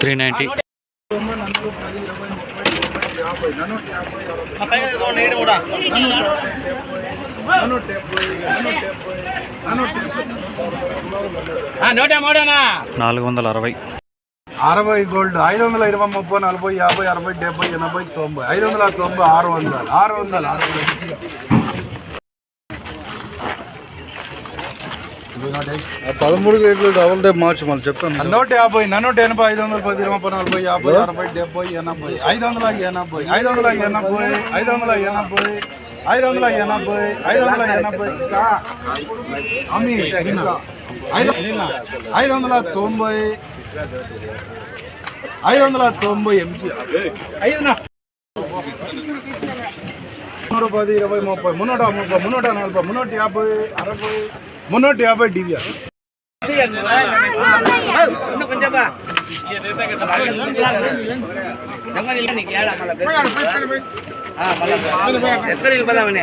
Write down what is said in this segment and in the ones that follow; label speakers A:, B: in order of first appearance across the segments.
A: Three ninety.
B: నూట మూడునా
A: నాలుగు వందల అరవై.
C: అరవై గోల్డ్ ఐదు వందల ఇరవై ముప్పై నలభై యాభై అరవై డెబ్బై ఎనభై తొంభై. ఐదు వందల తొంభై ఆరు వందలు. ఆరు వందలు ఆరు
D: పదమూడు రేట్లు డబుల్ డే మార్చి మళ్ళీ చెప్పాను
C: నూట యాభై నూట ఎనభై ఐదు వందల పది ఇరవై నలభై యాభై అరవై డెబ్బై ఎనభై ఐదు వందల ఎనభై ఐదు వందల ఎనభై ఐదు వందల ఎనభై ఐదు వందల ఎనభై ఐదు వందల ఎనభై అమ్మి ఇంకా ఐదు ఐదు వందల తొంభై ఐదు వందల తొంభై ఎంజీఆర్ మున్నూట పది ఇరవై ముప్పై మున్నూట ముప్పై మున్నూట నలభై మున్నూట యాభై అరవై మున్నూట యాభై డివిఆర్
B: కొంచెం ఎక్కడ వెళ్ళిపోదామని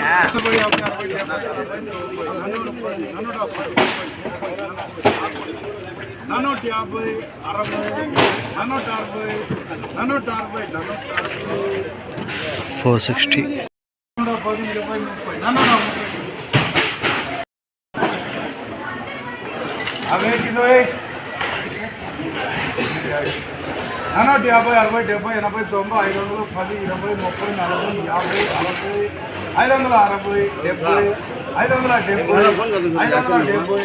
C: నానూట యాభై అరవై నానూట అరవై నానూట అరవై నానూట అరవై
A: ఫోర్ సిక్స్టీ
C: నూట పది ఇరవై ముప్పై నానూట ముప్పై అవే నానూట యాభై అరవై డెబ్బై ఎనభై తొంభై ఐదు వందలు పది ఇరవై ముప్పై నలభై యాభై అరవై ఐదు వందల అరవై డెబ్బై ఐదు వందల డెబ్బై ఐదు వందల డెబ్బై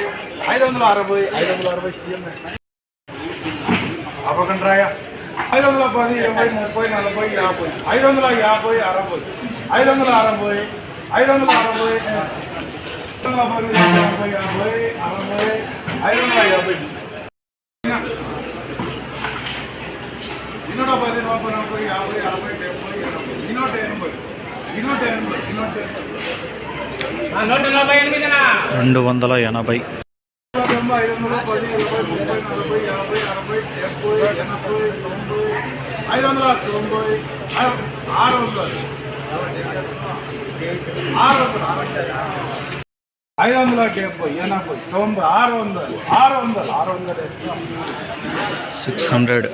C: ఐదు వందల అరవై ఐదు వందల అరవై సీఎం అవ్వకండి ఐదు వందల పది ఇరవై ముప్పై నలభై యాభై ఐదు వందల యాభై అరవై ఐదు వందల అరవై ఐదు వందల అరవై ఐదు వందల పది యాభై అరవై ఐదు వందల యాభై ఇన్నూట పది నలభై నలభై యాభై అరవై డెబ్బై ఎనభై ఇన్నూట ఎనభై ఇన్నూట ఎనభై ఇన్నూట ఎనభై
B: నూట నలభై ఎనిమిదినా
A: రెండు వందల ఎనభై
C: తొంభై ఐదు వందల పది ఇరవై ముప్పై నలభై యాభై అరవై డెబ్బై ఎనభై తొంభై ఐదు వందల తొంభై ఆరు ఆరు వందలు ఆరు వందలు ఐదు వందల డెబ్బై ఎనభై తొంభై ఆరు వందలు ఆరు వందలు ఆరు వందలు
A: సిక్స్ హండ్రెడ్